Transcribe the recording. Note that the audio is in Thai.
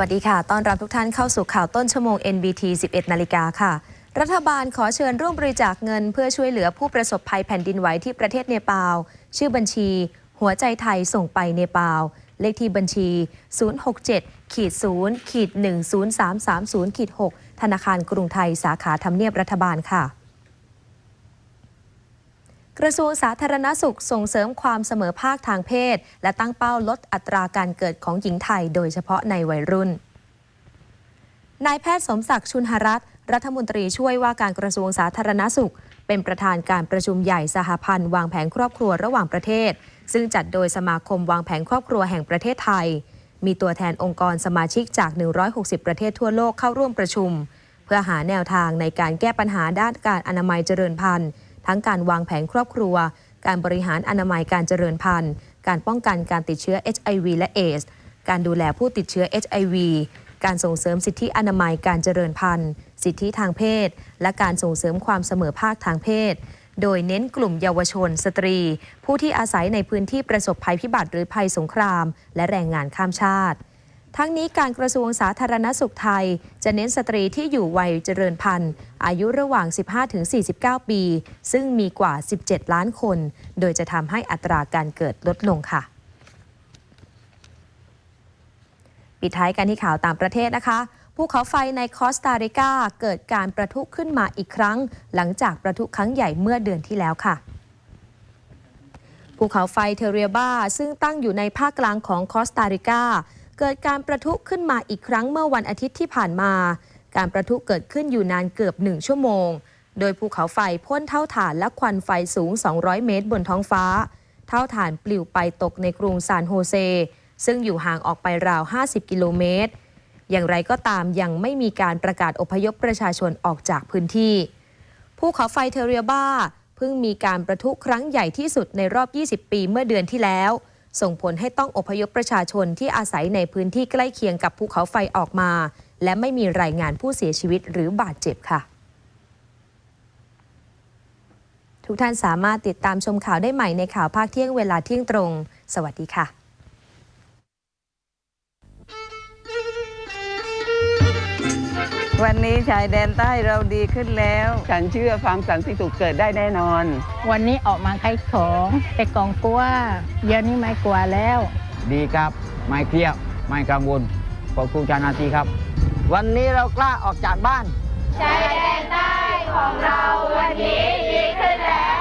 วัสดีค่ะ ต้อนรับทุกท่านเข้าสู่ข่าวต้นชั่วโมง NBT 11 นาฬิกาค่ะ รัฐบาลขอเชิญร่วมบริจาคเงิน เพื่อช่วยเหลือผู้ประสบภัยแผ่นดินไหวที่ประเทศเนปาล ชื่อบัญชี หัวใจไทยส่งไปเนปาล เลขที่บัญชี 067ขีด0ขีด10330ขีด6ธนาคารกรุงไทยสาขาทำเนียบรัฐบาลค่ะ กระทรวงสาธารณสุขส่งเสริมความเสมอภาคทางเพศ และตั้งเป้าลดอัตราการเกิดของหญิงไทย โดยเฉพาะในวัยรุ่นนายแพทย์สมศักดิ์ชุนหรัตน์รัฐมนตรีช่วยว่าการกระทรวงสาธารณสุข เป็นประธานการประชุมใหญ่สหพันธ์วางแผนครอบครัวระหว่างประเทศ ซึ่งจัดโดยสมาคมวางแผนครอบครัวแห่งประเทศไทย มีตัวแทนองค์กรสมาชิกจาก 160 ประเทศทั่วโลกเข้าร่วมประชุม เพื่อหาแนวทางในการแก้ปัญหาด้านการอนามัยเจริญพันธุ์ ทั้งการวางแผนครอบครัว การบริหารอนามัยการเจริญพันธุ์ การป้องกันการติดเชื้อ HIV และเอสการดูแลผู้ติดเชื้อ HIV การส่งเสริมสิทธิอนามัยการเจริญพันธุ์ สิทธิทางเพศ และการส่งเสริมความเสมอภาคทางเพศ โดยเน้นกลุ่มเยาวชน สตรี ผู้ที่อาศัยในพื้นที่ประสบภัยพิบัติหรือภัยสงคราม และแรงงานข้ามชาติ ทั้งนี้การกระทรวงสาธารณสุขไทย จะเน้นสตรีที่อยู่วัยเจริญพันธุ์ อายุระหว่าง 15-49 ปี ซึ่งมีกว่า 17 ล้านคน โดยจะทำให้อัตราการเกิดลดลงค่ะ ปิดท้ายกันที่ข่าวต่างประเทศนะคะภูเขาไฟในคอสตาริกาเกิดการประทุขึ้นมาอีกครั้ง หลังจากประทุครั้งใหญ่เมื่อเดือนที่แล้วค่ะภูเขาไฟเทเรียบาซึ่งตั้งอยู่ในภาคกลางของคอสตาริกา เกิดการประทุขึ้นมาอีกครั้งเมื่อวันอาทิตย์ที่ผ่านมา การประทุเกิดขึ้นอยู่นานเกือบหนึ่งชั่วโมง โดยภูเขาไฟพ่นเท่าฐานและควันไฟสูง 200 เมตรบนท้องฟ้า เท่าฐานปลิวไปตกในกรุงซานโฮเซ ซึ่งอยู่ห่างออกไปราว 50 กิโลเมตร อย่างไรก็ตามยังไม่มีการประกาศอพยพประชาชนออกจากพื้นที่ ภูเขาไฟเทเรียบ้าเพิ่งมีการประทุครั้งใหญ่ที่สุดในรอบ 20 ปีเมื่อเดือนที่แล้ว ส่งผลให้ต้องอพยพประชาชนที่อาศัยในพื้นที่ใกล้เคียงกับภูเขาไฟออกมา และไม่มีรายงานผู้เสียชีวิตหรือบาดเจ็บค่ะ ทุกท่านสามารถติดตามชมข่าวได้ใหม่ในข่าวภาคเที่ยงเวลาเที่ยงตรง สวัสดีค่ะ วันนี้ชายแดนใต้เราดีขึ้นแล้ว ฉันเชื่อความสันติสุขเกิดได้แน่นอน วันนี้ออกมาขายของแต่กองกลัวเดี๋ยวนี้ไม่กลัวแล้ว ดีครับ ไม่เครียดไม่กังวลขอบคุณจานาทีครับ วันนี้เรากล้าออกจากบ้าน ชายแดนใต้ของเราวันนี้ดีขึ้นแล้ว